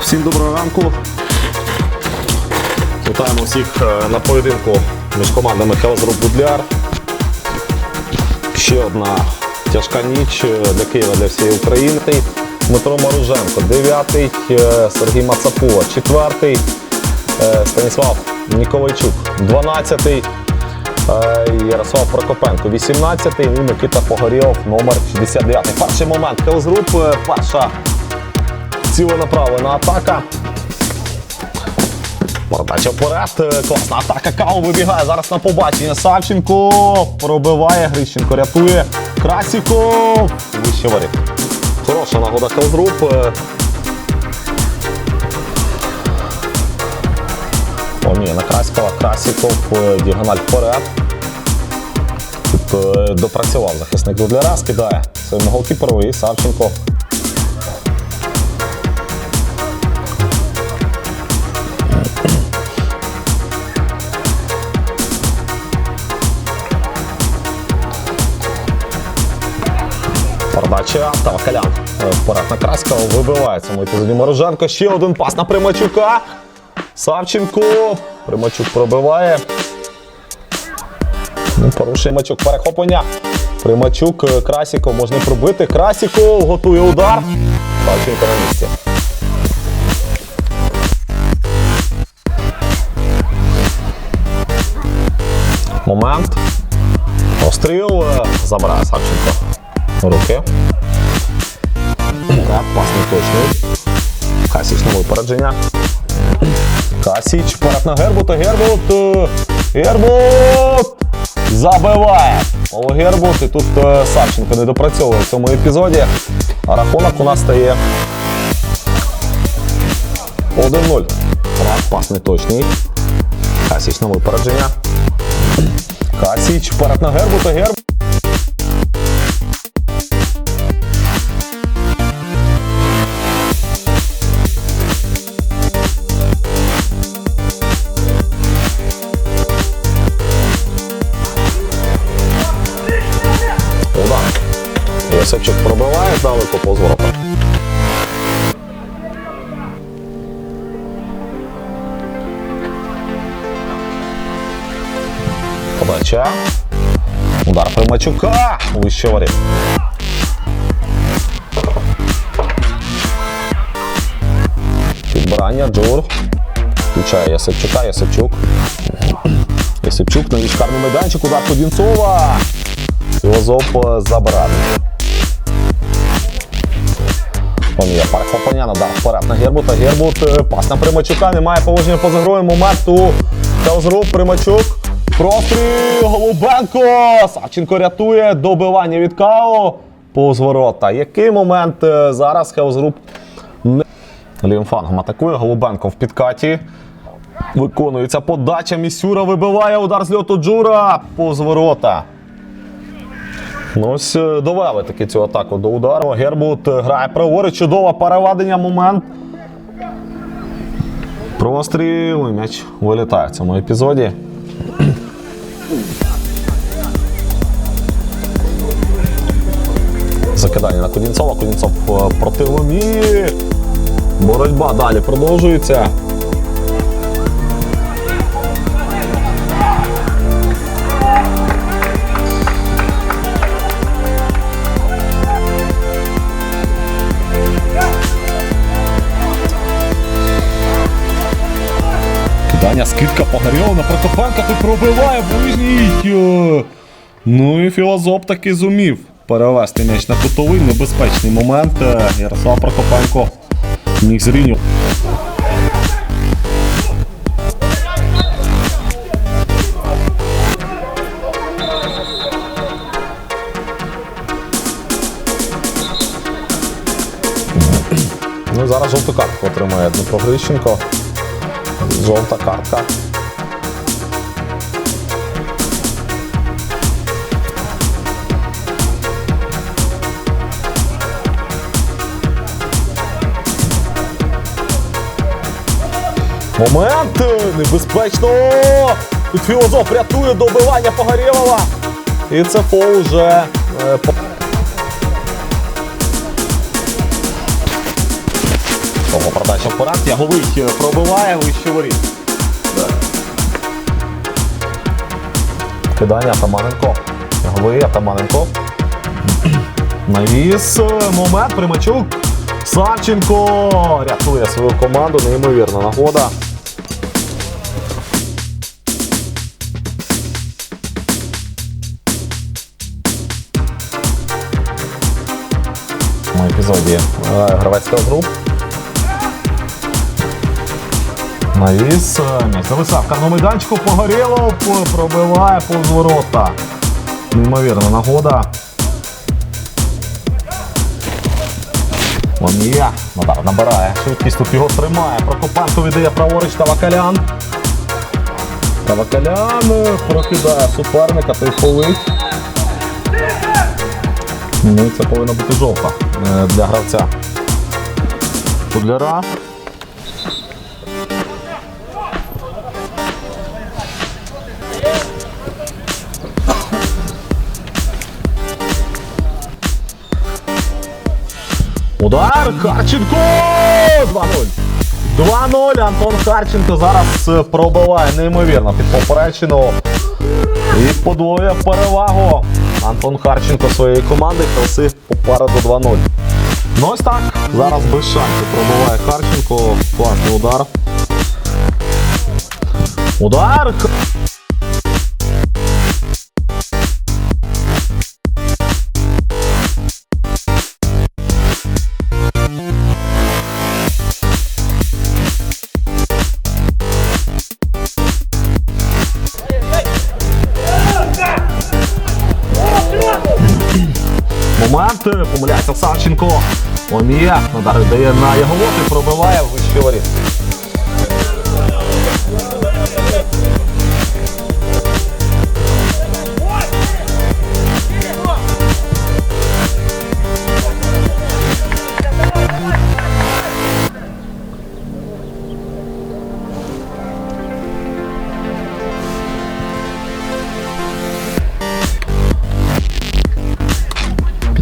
Всім доброго ранку. Вітаємо всіх е, на поєдинку між командами Хелзру Будляр. Ще одна тяжка ніч е, для Києва, для всієї України. Дмитро Мороженко, дев'ятий, е, Сергій Мацапула, четвертий, е, Станіслав Ніколайчук, дванадцятий, е, Ярослав Прокопенко, 18-й і Микита Погорєв, номер 69. Перший момент Хелзруп, перша ціленаправлена атака. Передача вперед. Класна атака. Кау вибігає зараз на побачення. Савченко пробиває. Грищенко рятує. Красіков. Вище воріт. Хороша нагода Хелзруп. Е, О, ні, на Краськова. Красіков. е, Діагональ вперед. Тут е, допрацював захисник Дудляра, скидає своєму голкіперу і Савченко Передача Тавакалян. Е, Вперед на Краського вибиває цьому епізоді Мороженко. Ще один пас на Примачука. Савченко. Примачук пробиває. Ну, порушує Примачук перехоплення. Примачук, е, Красіков можна пробити. Красіков готує удар. Савченко на місці. Момент. Постріл. е, Забирає Савченко. Руки. Так, пас не точний. Касіч на випередження. Касіч вперед на Гербута. Гербут. е, Гербут! Забиває. Павло Гербут. І тут е, Савченко не допрацьовує в цьому епізоді. А рахунок у нас стає 1-0. Так, пас не точний. Касіч на випередження. Касіч вперед на Гербута. Гербут. Удар. Пробиває здалеку по зворота. Подача. Удар Примачука. Вище воріт. Підбирання Джур. Включає Ясипчука, Ясипчук. Ясипчук на вічкарний майданчик. Удар Подінцова. Філозоф е, забирає. Он є перехоплення, надар вперед на Гербута. Гербут, е, пас на Примачука, немає положення поза грою. Момент у Хелзру, Примачук. Простріл, Голубенко! Савченко рятує добивання від Као. Повз ворота. Який момент е, зараз Хелзруп не... Лівим атакує. Голубенко в підкаті. Виконується подача. Місюра вибиває удар з льоту Джура. Повз ворота. Ну, ось е, довели таки цю атаку до удару. Гербут е, грає праворуч, чудове переведення, момент. Простріл, і м'яч вилітає в цьому епізоді. Закидання на Кудінцова. Кудінцов е, проти ломі. Боротьба далі продовжується. Кидання, скидка Погорєва на тут пробиває ближній. Ну і філозоф таки зумів перевести м'яч на кутовий. Небезпечний момент. Е, Ярослав Прокопенко міг зрівнювати. Ну, зараз жовту картку отримає Дмитро Грищенко. Жовта картка. Момент небезпечно. Тут філозоф рятує добивання Погорєлова. І це фол вже. Е, по- Довго передача вперед. Яговий е, пробиває вище воріт. Кидання Атаманенко. Яговий Атаманенко. Навіс. Момент. Примачук. Савченко рятує свою команду. Неймовірна нагода. В цьому епізоді е, гравецька груп. Навіс. М'яч зависав в карному майданчику. Погорілов пробиває повз. Неймовірна нагода. Ломія. Надар набирає. Швидкість тут його тримає. Прокопенко віддає праворуч Тавакалян. Тавакалян е, прокидає суперника, той полить. Ну, це повинна бути жовта е, для гравця. Пудляра. Удар Харченко! 2-0. 2-0. Антон Харченко зараз е, пробиває неймовірно під поперечину. І подвоює перевагу. Антон Харченко своєї команди Хелси попереду 2-0. Ну ось так. Зараз без шансів пробиває Харченко. Класний удар. Удар! Омія. Удар дає на його лоти, пробиває в вищий воріт.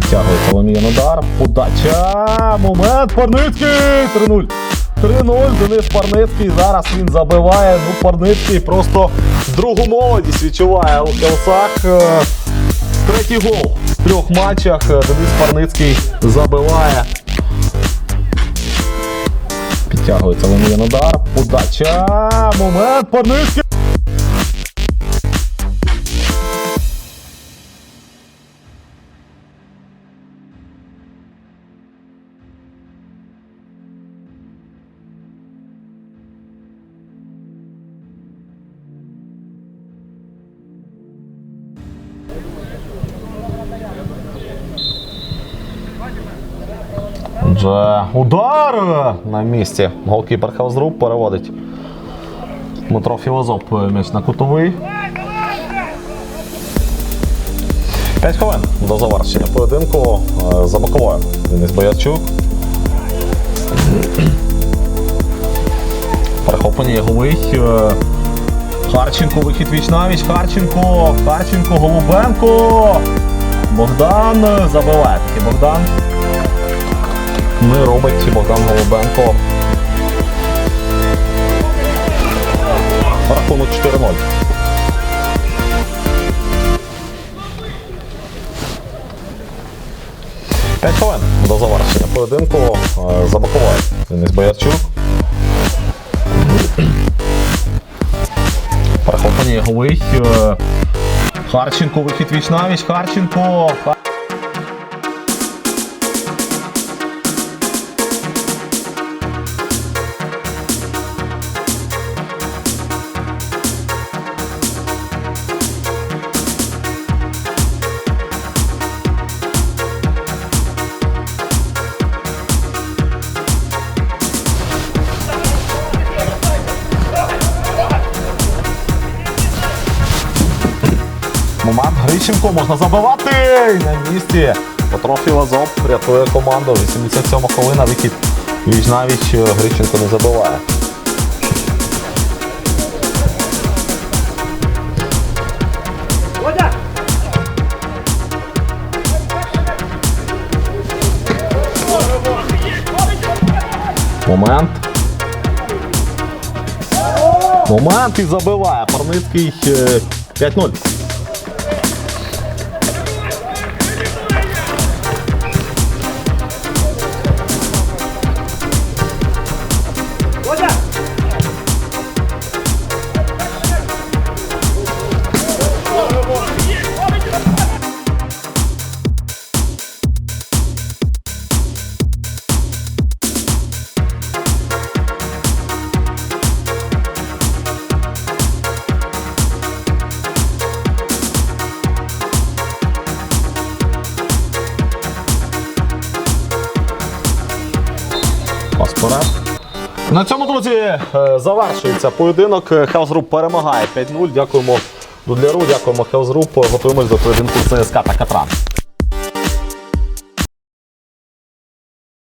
Підтягує Соломія на. Подача. Момент. Парницький. 3-0. 3-0. Денис Парницький. Зараз він забиває. Ну, Парницький просто другу молодість відчуває у Хелсах. Е, Третій гол в трьох матчах. Е, Денис Парницький забиває. Підтягує Соломія на удар. Подача. Момент. Парницький. Отже, удар на місці. Голкіпер Хелзруп переводить Дмитро Філозоп м'яч на кутовий. 5 хвилин до завершення поєдинку Е, за боковою. Денис Боярчук. Перехоплення Яговий. Е, Харченко, вихід віч навіч. Харченко, Харченко, Голубенко. Богдан е, забиває таки Богдан. Не робить Богдан Голубенко. Рахунок 4-0. П'ять хвилин до завершення поєдинку е, за боковою. Денис Боярчук. Перехоплення Яговий. е, Харченко, вихід віч навіч. Харченко. Момент Грищенко можна забивати на місці. Потрохи Лазов рятує команду. 87 хвилина вихід. Віч навіч Грищенко не забиває. Момент. Момент і забиває. Парницький е, 5-0. На цьому, друзі, е, завершується поєдинок. House Group перемагає 5-0. Дякуємо Дудляру, дякуємо House Group. Готуємось до поєдинку ЦСКА та Катран.